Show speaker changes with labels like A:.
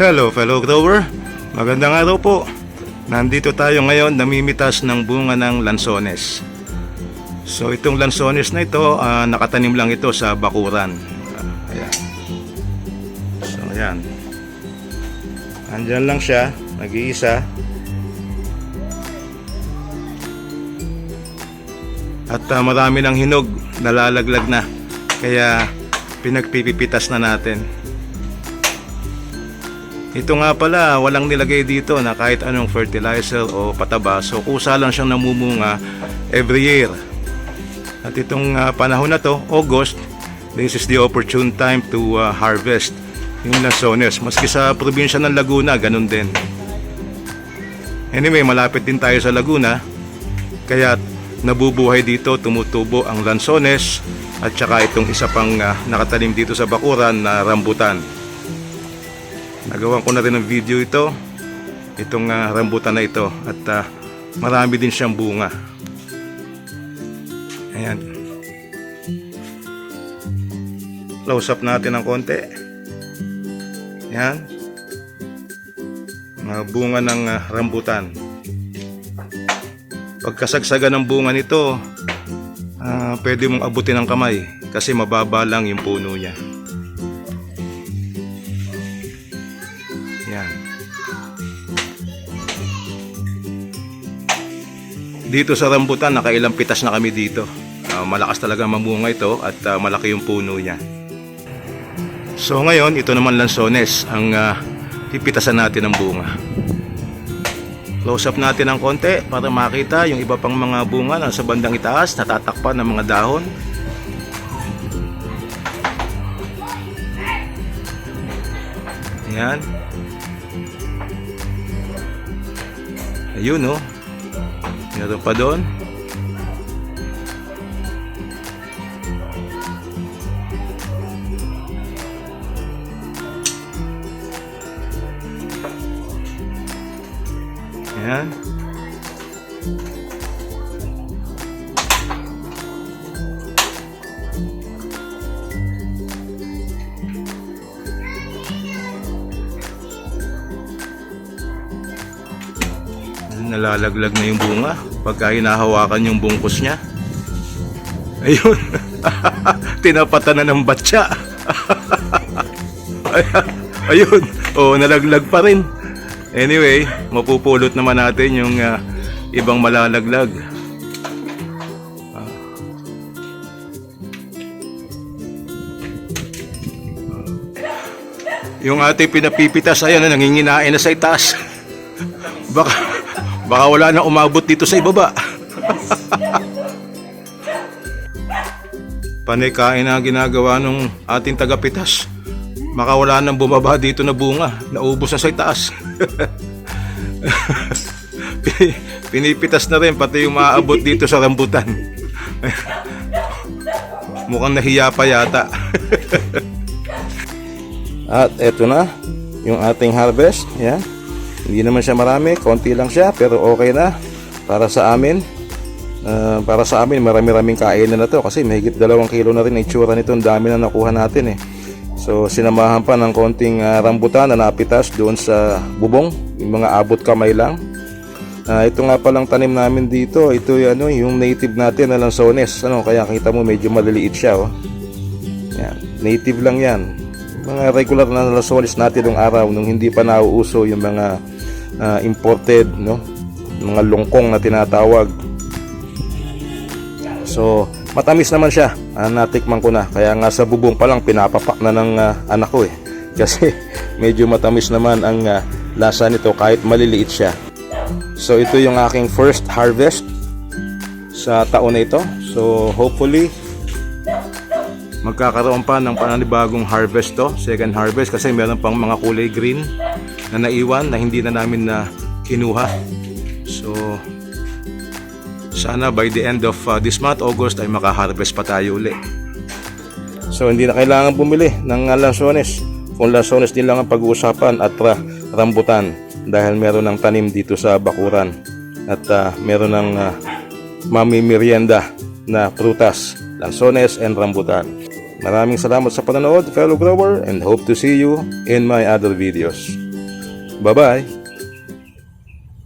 A: Hello fellow grower, magandang araw po. Nandito tayo ngayon namimitas ng bunga ng lansones. So itong lansones na ito, ah, nakatanim lang ito sa bakuran. Ah, ayan. So ayan. Andyan lang siya, nag-iisa. At ah, marami ng hinog, nalalaglag na. Kaya pinagpipipitas na natin. Ito nga pala, walang nilagay dito na kahit anong fertilizer o pataba. So kusa lang siyang namumunga every year. At itong ah, panahon na to, August, this is the opportune time to ah, harvest yung lansones. Maski sa probinsya ng Laguna, ganun din. Anyway, malapit din tayo sa Laguna. Kaya nabubuhay dito, tumutubo ang lansones at saka itong isa pang ah, nakatanim dito sa bakuran na rambutan. Nagawan ko na rin ng video ito, itong ah, rambutan na ito at ah, marami din siyang bunga. Ayan. Close up natin ng konti. Ayan. Mga bunga ng ah, rambutan. Pagkasagsagan ng bunga nito, ah, pwede mong abutin ng kamay kasi mababa lang yung puno niya. Dito sa rambutan, nakailang pitas na kami dito. Ah, malakas talaga mamunga ito at ah, malaki yung puno niya. So ngayon, ito naman lansones ang ah, pipitasan natin ng bunga. Close up natin ng konti para makita yung iba pang mga bunga na sa bandang itaas, natatakpan ng mga dahon. Yan. Ayun oh. Meron pa doon. Yan. Nalalaglag na yung bunga pagka hinahawakan yung bungkus niya. Ayun. Tinapatan na ng batya. Ayun. Oh, nalaglag pa rin. Anyway, mapupulot naman natin yung ah, ibang malalaglag. Ah. Yung ating pinapipitas, ayan na, nanginginain na sa itaas. Baka, baka wala na umabot dito sa ibaba. Panikain na ginagawa ng ating tagapitas. Baka wala nang bumaba dito na bunga. Naubos na sa itaas. Pini- Pinipitas na rin pati yung maaabot dito sa rambutan. Mukhang nahiya pa yata. At eto na, yung ating harvest. Yan. Hindi naman siya marami, konti lang siya, pero okay na para sa amin. Ah, para sa amin, marami-raming kainan na to kasi mahigit dalawang kilo na rin ang itsura nito. Ang dami na nakuha natin eh. So, sinamahan pa ng konting ah, rambutan na napitas doon sa bubong. Yung mga abot kamay lang. Ah, ito nga palang tanim namin dito. Ito ano, yung native natin na lansones. Ano, kaya kita mo medyo maliliit siya. Oh. Yan. Native lang yan. Mga regular na lansones natin nung araw nung hindi pa nauuso yung mga ah, imported, no? Mga lungkong na tinatawag. So, matamis naman siya. Ah, natikman ko na. Kaya nga sa bubong pa lang pinapapak na ng ah, anak ko eh. Kasi medyo matamis naman ang ah, lasa nito kahit maliliit siya. So, ito yung aking first harvest sa taon na ito. So, hopefully magkakaroon pa ng pananibagong harvest to, second harvest kasi meron pang mga kulay green na naiwan na hindi na namin na kinuha. So sana by the end of uh, this month, August ay makaharvest pa tayo uli. So hindi na kailangan bumili ng uh, lansones. Kung lansones din lang ang pag-uusapan at ra- rambutan dahil meron ng tanim dito sa bakuran at uh, meron ng uh, mamimerienda na prutas, lansones and rambutan. Maraming salamat sa panonood, fellow grower, and hope to see you in my other videos. Bye-bye!